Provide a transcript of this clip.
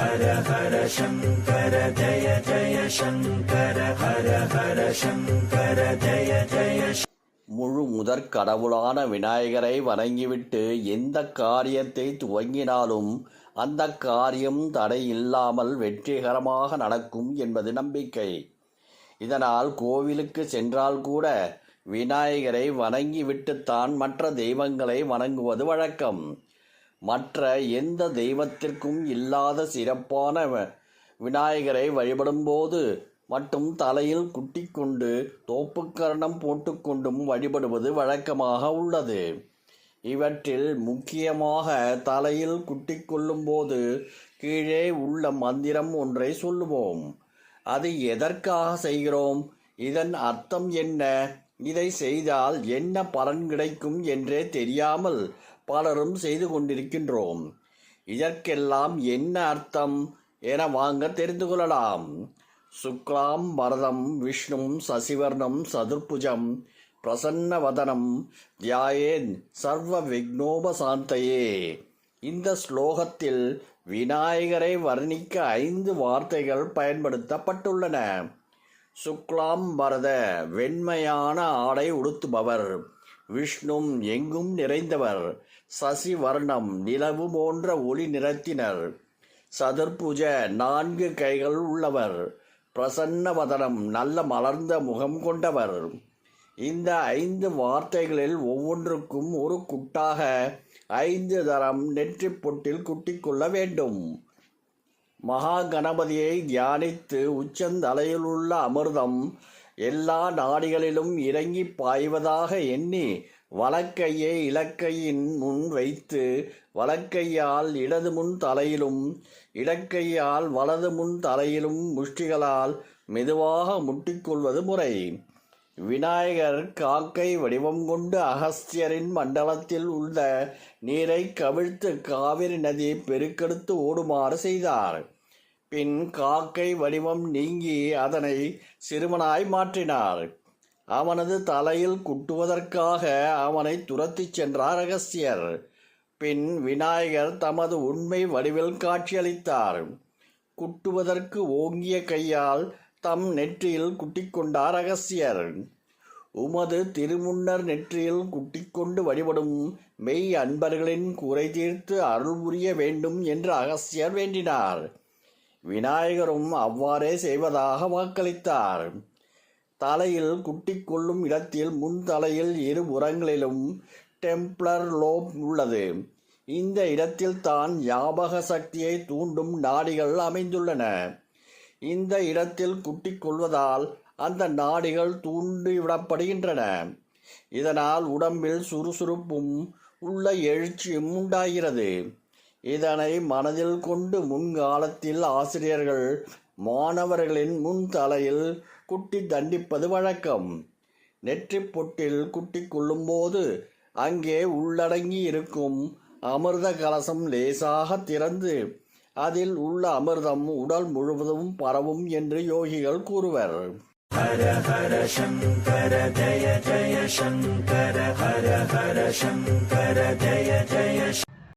ஹர ஹர சங்கர ஜய ஜய சங்கர ஹர ஹர சங்கர ஜய ஜய முழு முதற் கடவுளான விநாயகரை வணங்கிவிட்டு எந்த காரியத்தை துவங்கினாலும் அந்த காரியம் தடை இல்லாமல் வெற்றிகரமாக நடக்கும் என்பது நம்பிக்கை. இதனால் கோவிலுக்கு சென்றால் கூட விநாயகரை வணங்கிவிட்டுத்தான் மற்ற தெய்வங்களை வணங்குவது வழக்கம். மற்ற எந்த தெய்வத்திற்கும் இல்லாத சிறப்பான விநாயகரை வழிபடும்போது மட்டும் தலையில் குட்டிக்கொண்டு தோப்புக்கரணம் போட்டுக்கொண்டும் வழிபடுவது வழக்கமாக உள்ளது. இவற்றில் முக்கியமாக தலையில் குட்டி கொள்ளும்போது கீழே உள்ள மந்திரம் ஒன்றை சொல்லுவோம். அது எதற்காக செய்கிறோம்? இதன் அர்த்தம் என்ன? இதை செய்தால் என்ன பலன் கிடைக்கும் என்றே தெரியாமல் பலரும் செய்து கொண்டிருக்கின்றோம். இதற்கெல்லாம் என்ன அர்த்தம் என வாங்க தெரிந்து கொள்ளலாம். சுக்லாம் பரதம் விஷ்ணும் சசிவர்ணம் சதுர்புஜம் பிரசன்னவதனம் தியாயேன் சர்வ விக்னோபசாந்தையே இந்த ஸ்லோகத்தில் விநாயகரை வர்ணிக்க ஐந்து வார்த்தைகள் பயன்படுத்தப்பட்டுள்ளன. சுக்லாம் பரத வெண்மையான ஆடை உடுத்துபவர். விஷ்ணும் எங்கும் நிறைந்தவர். சசி வர்ணம் நிலவு போன்ற ஒளி நிறத்தினர். சதுர்புஜ நான்கு கைகள் உள்ளவர். பிரசன்னவதனம் நல்ல மலர்ந்த முகம் கொண்டவர். இந்த ஐந்து வார்த்தைகளில் ஒவ்வொன்றுக்கும் ஒரு குட்டாக ஐந்து தரம் நெற்றி பொட்டில் குட்டிக்கொள்ள வேண்டும். மகா கணபதியை தியானித்து உச்சந்தலையிலுள்ள அமிர்தம் எல்லா நாடிகளிலும் இறங்கி பாய்வதாக எண்ணி வலக்கையை இலக்கையின் முன் வைத்து வலக்கையால் இடது முன் தலையிலும் இடக்கையால் வலது முன் தலையிலும் முஷ்டிகளால் மெதுவாக முட்டிக்கொள்வது முறை. விநாயகர் காக்கை வடிவம் கொண்டு அகஸ்தியரின் மண்டலத்தில் உள்ள நீரை கவிழ்த்து காவிரி நதியை பெருக்கெடுத்து ஓடுமாறு செய்தார். பின் காக்கை வடிவம் நீங்கி அதனை சிறுவனாய் மாற்றினார் அவனது தலையில் குட்டுவதற்காக அவனை துரத்திச் சென்றார் அகஸ்தியர் பின் விநாயகர் தமது உண்மை வடிவில் காட்சியளித்தார். குட்டுவதற்கு ஓங்கிய கையால் தம் நெற்றியில் குட்டிக்கொண்டார் அகஸ்தியர் உமது திருமுன்னர் நெற்றியில் குட்டிக்கொண்டு வழிபடும் மெய் அன்பர்களின் குறை தீர்த்து அருள் புரிய வேண்டும் என்று அகஸ்தியர் வேண்டினார். விநாயகரும் அவ்வாறே செய்வதாக வாக்களித்தார். தலையில் குட்டிக்கொள்ளும் இடத்தில் முன் தலையில் இரு புறங்களிலும் டெம்ப்ளர் லோப் உள்ளது. இந்த இடத்தில் தான் ஞாபக சக்தியை தூண்டும் நாடிகள் அமைந்துள்ளன. இந்த இடத்தில் குட்டிக் கொள்வதால் அந்த நாடிகள் தூண்டிவிடப்படுகின்றன. இதனால் உடம்பில் சுறுசுறுப்பும் உள்ள எழுச்சியும் உண்டாகிறது. இதனை மனதில் கொண்டு முன்காலத்தில் ஆசிரியர்கள் மாணவர்களின் முன் தலையில் குட்டி தண்டிப்பது வழக்கம். நெற்றி பொட்டில் குட்டி கொள்ளும்போது அங்கே உள்ளடங்கி இருக்கும் அமிர்த கலசம் லேசாக திறந்து அதில் உள்ள அமிர்தம் உடல் முழுவதும் பரவும் என்று யோகிகள் கூறுவர். ஹர ஹர சங்கர ஜய ஜய சங்கர ஹர ஹர சங்கர ஜய ஜய